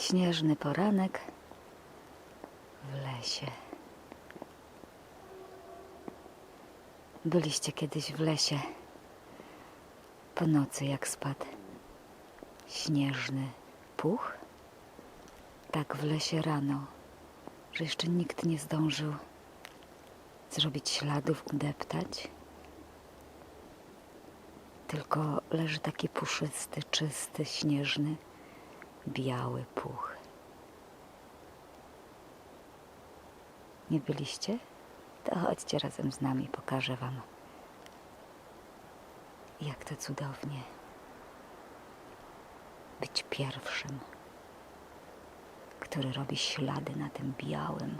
Śnieżny poranek w lesie. Byliście kiedyś w lesie po nocy, jak spadł śnieżny puch? Tak w lesie rano, że jeszcze nikt nie zdążył zrobić śladów, udeptać. Tylko leży taki puszysty, czysty, śnieżny, biały puch. Nie byliście? To chodźcie razem z nami, pokażę Wam, jak to cudownie być pierwszym, który robi ślady na tym białym,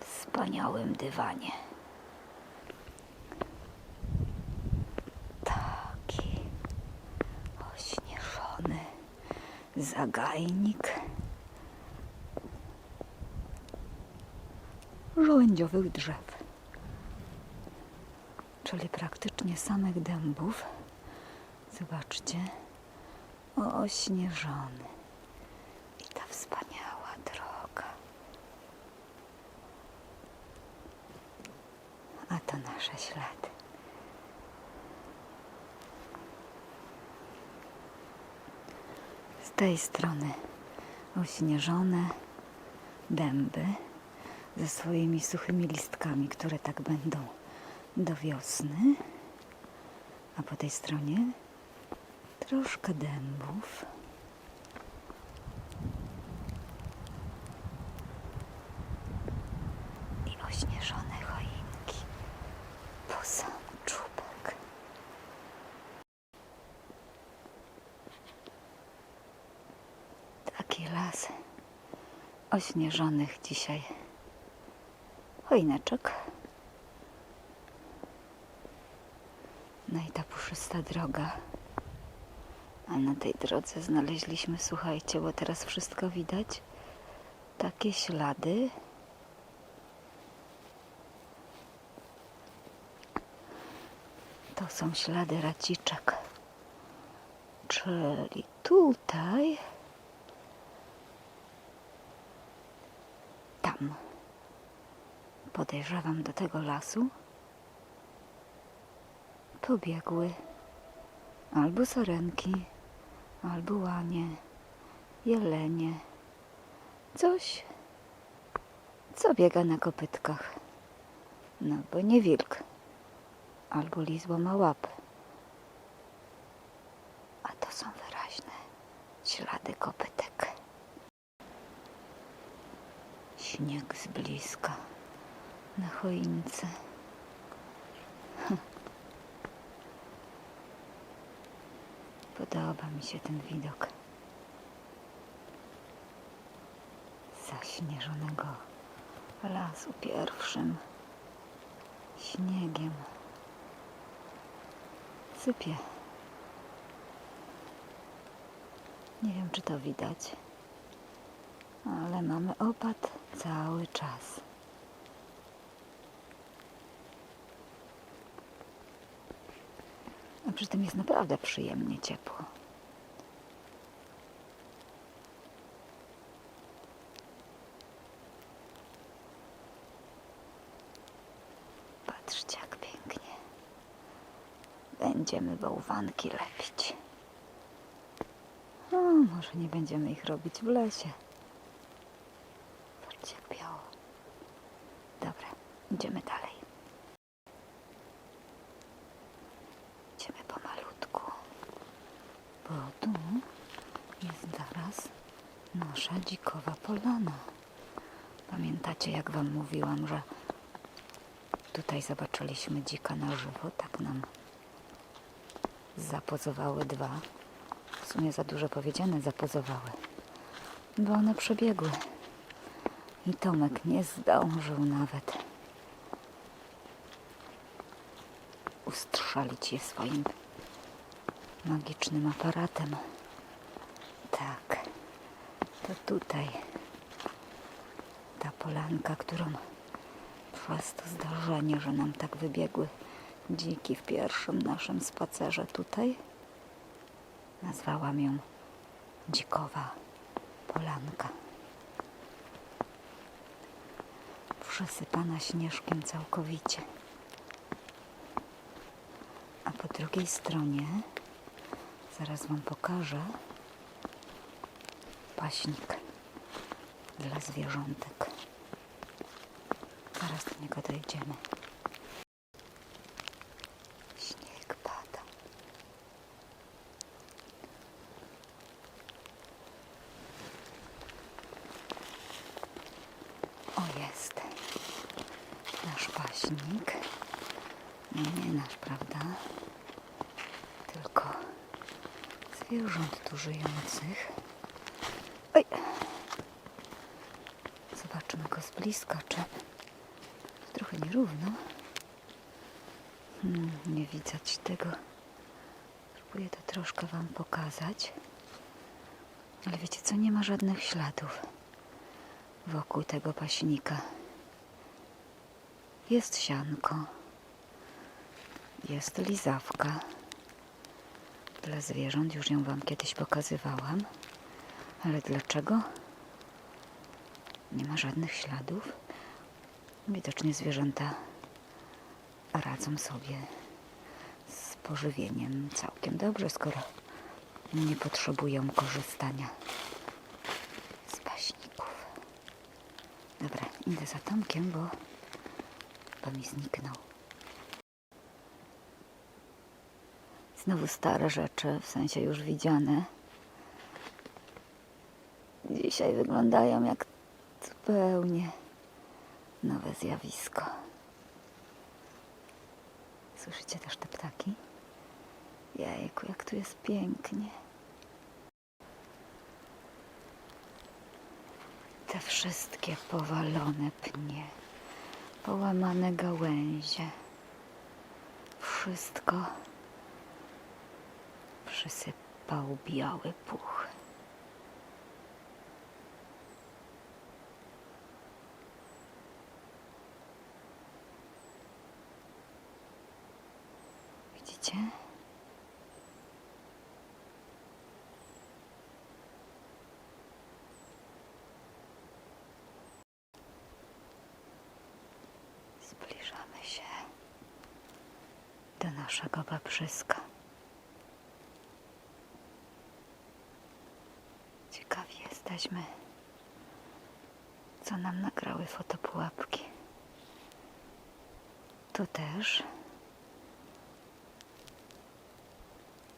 wspaniałym dywanie. Taki ośnieżony zagajnik żołędziowych drzew, czyli praktycznie samych dębów. Zobaczcie, ośnieżony i ta wspaniała droga. A to nasze ślady. Tej strony ośnieżone dęby ze swoimi suchymi listkami, które tak będą do wiosny. A po tej stronie troszkę dębów. I ośnieżone choinki po sam czubek. Taki las ośnieżonych dzisiaj choineczek. No i ta puszysta droga. A na tej drodze znaleźliśmy, słuchajcie, bo teraz wszystko widać, takie ślady. To są ślady raciczek. Czyli tutaj, tam, podejrzewam do tego lasu, pobiegły. Albo sarenki, albo łanie, jelenie, coś, co biega na kopytkach. No, bo nie wilk, albo lizło ma łapy. A to są wyraźne ślady kopytek. Śnieg z bliska na choince. Podoba mi się ten widok zaśnieżonego lasu pierwszym śniegiem. Sypie. Nie wiem, czy to widać, ale mamy opad cały czas. A przy tym jest naprawdę przyjemnie ciepło. Patrzcie, jak pięknie. Będziemy bałwanki lepić. No, może nie będziemy ich robić w lesie. Patrzcie, jak biało. Dobra, idziemy dalej. Idziemy pomalutku, bo tu jest zaraz nasza dzikowa polana. Pamiętacie, jak Wam mówiłam, że tutaj zobaczyliśmy dzika na żywo? Tak nam zapozowały dwa. W sumie za dużo powiedziane zapozowały, bo one przebiegły. I Tomek nie zdążył nawet ustrzelić je swoim magicznym aparatem. Tak, to tutaj ta polanka, którą przez to zdarzenie, że nam tak wybiegły dziki w pierwszym naszym spacerze tutaj, nazwałam ją dzikowa polanka. Przesypana śnieżkiem całkowicie. A po drugiej stronie, zaraz Wam pokażę, paśnik dla zwierzątek. Zaraz do niego dojdziemy. Śnieg pada. O, jest. Nasz paśnik. No nie nasz, prawda? Tylko zwierząt tu żyjących. Oj. Zobaczmy go z bliska, czy trochę nierówno. Hmm, nie widać tego. Spróbuję to troszkę Wam pokazać. Ale wiecie co, nie ma żadnych śladów wokół tego paśnika. Jest sianko. Jest lizawka. Dla zwierząt już ją Wam kiedyś pokazywałam. Ale dlaczego? Nie ma żadnych śladów. Widocznie zwierzęta radzą sobie z pożywieniem całkiem dobrze, skoro nie potrzebują korzystania z paśników. Dobra, idę za Tomkiem, bo, bo mi zniknął. Znowu stare rzeczy, w sensie już widziane. Dzisiaj wyglądają jak zupełnie nowe zjawisko. Słyszycie też te ptaki? Jejku, jak tu jest pięknie. Te wszystkie powalone pnie, połamane gałęzie. Wszystko przysypał biały puch. Do naszego babrzyska. Ciekawi jesteśmy, co nam nagrały fotopułapki. Tu też.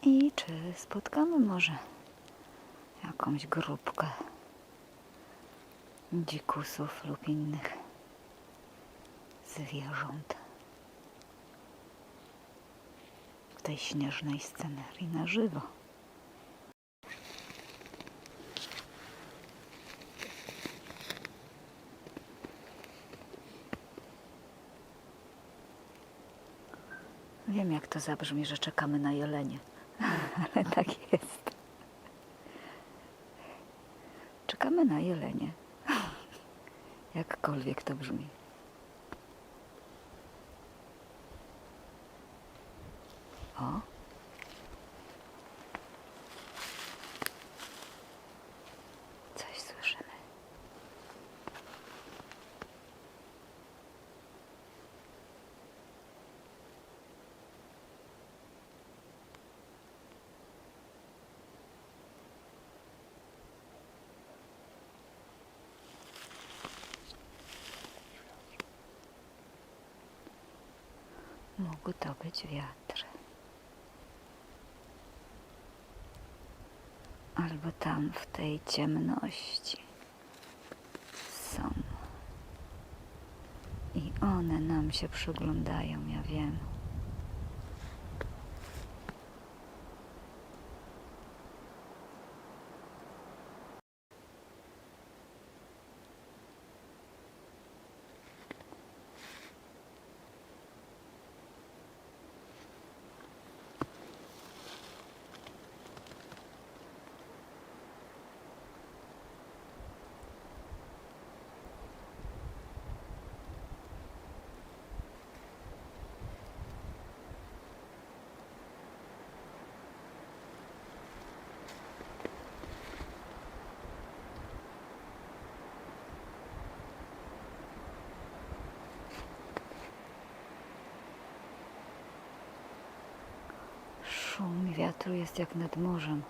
I czy spotkamy może jakąś grupkę dzikusów lub innych zwierząt w tej śnieżnej scenerii na żywo. Wiem, jak to zabrzmi, że czekamy na jelenie, ale tak jest. Czekamy na jelenie. Jakkolwiek to brzmi. O. Coś słyszymy. Mógł to być wiatr. Albo tam w tej ciemności są. I one nam się przyglądają, ja wiem. Szum wiatru jest jak nad morzem.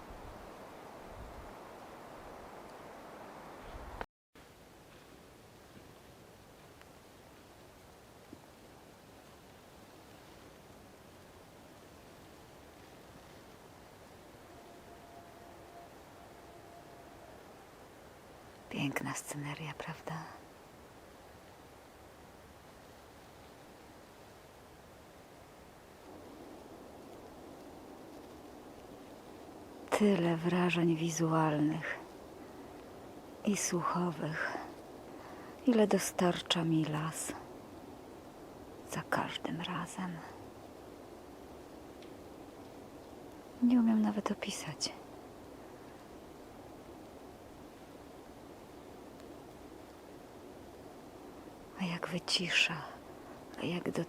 Piękna sceneria, prawda? Tyle wrażeń wizualnych i słuchowych, ile dostarcza mi las za każdym razem. Nie umiem nawet opisać. A jak wycisza, a jak do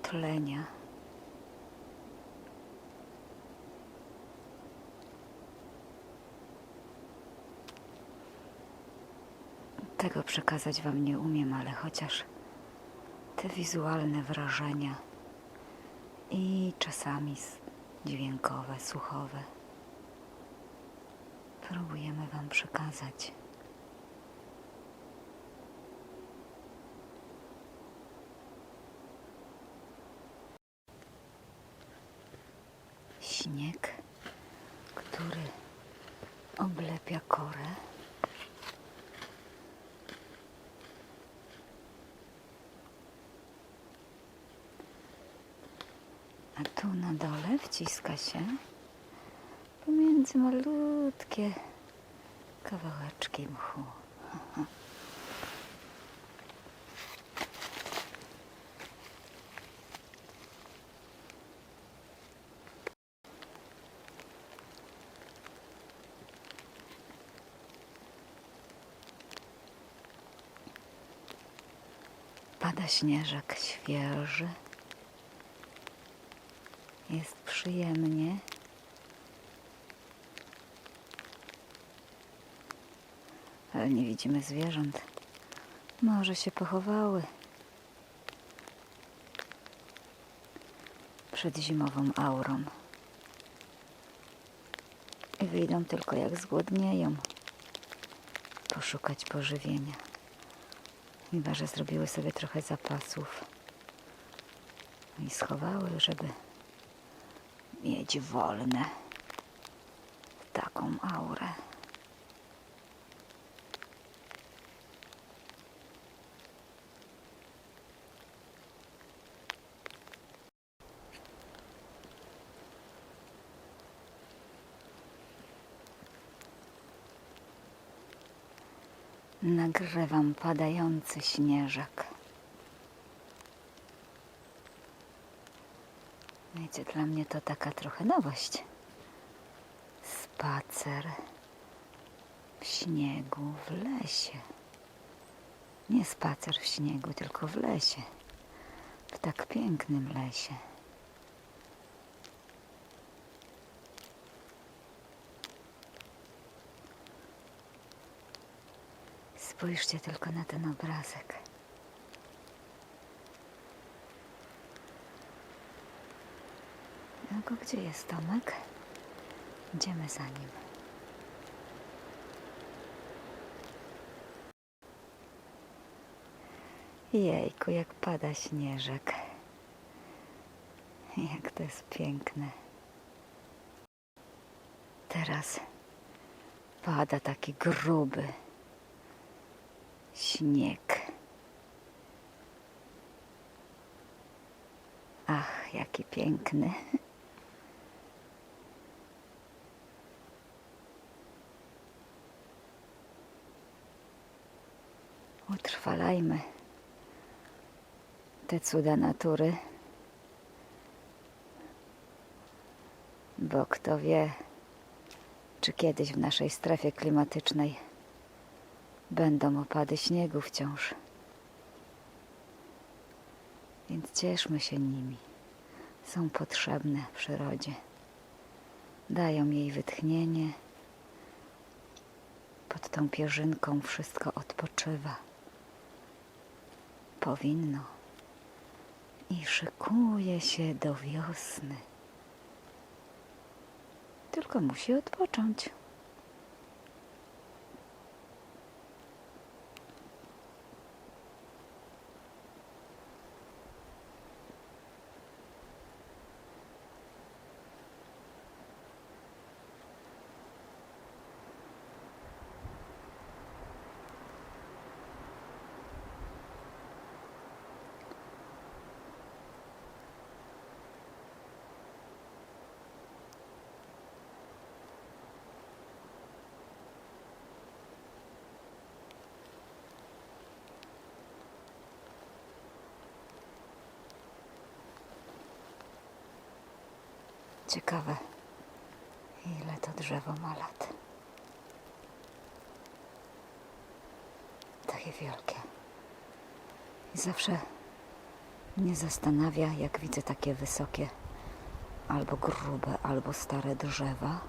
Tego przekazać Wam nie umiem, ale chociaż te wizualne wrażenia i czasami dźwiękowe, słuchowe próbujemy Wam przekazać. Śnieg, który oblepia korę. A tu na dole wciska się pomiędzy malutkie kawałeczki mchu. Pada śnieżek świeży. Jest przyjemnie. Ale nie widzimy zwierząt. Może się pochowały. Przed zimową aurą. I wyjdą tylko jak zgłodnieją. Poszukać pożywienia. Chyba, że zrobiły sobie trochę zapasów. I schowały, żeby mieć wolne taką aurę. Nagrywam padający śnieżek. Wiecie, dla mnie to taka trochę nowość. Spacer w śniegu, w lesie. Nie spacer w śniegu, tylko w lesie. W tak pięknym lesie. Spójrzcie tylko na ten obrazek. Gdzie jest Tomek? Idziemy za nim. Jejku, jak pada śnieżek. Jak to jest piękne. Teraz pada taki gruby śnieg. Ach, jaki piękny. Utrwalajmy te cuda natury, bo kto wie, czy kiedyś w naszej strefie klimatycznej będą opady śniegu wciąż. Więc cieszmy się nimi. Są potrzebne w przyrodzie. Dają jej wytchnienie. Pod tą pierzynką wszystko odpoczywa. Powinno. I szykuje się do wiosny. tylko musi odpocząć. Ciekawe, ile to drzewo ma lat. Takie wielkie. I zawsze mnie zastanawia, jak widzę takie wysokie, albo grube, albo stare drzewa.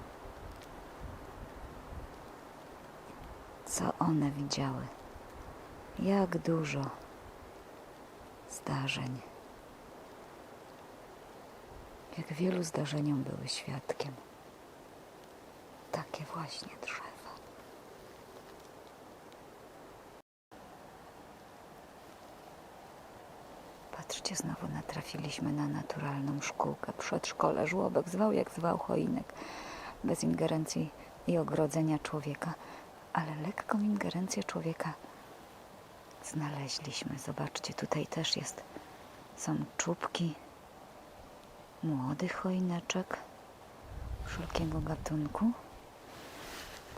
Co one widziały? Jak dużo zdarzeń. Jak wielu zdarzeniom były świadkiem. Takie właśnie drzewa. Patrzcie, znowu natrafiliśmy na naturalną szkółkę. Przedszkole, żłobek, zwał jak zwał choinek. Bez ingerencji i ogrodzenia człowieka. Ale lekką ingerencję człowieka znaleźliśmy. Zobaczcie, tutaj też jest. Są czubki młodych choineczek wszelkiego gatunku,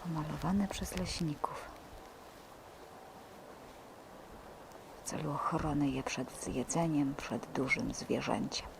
pomalowane przez leśników w celu ochrony je przed zjedzeniem, przed dużym zwierzęciem.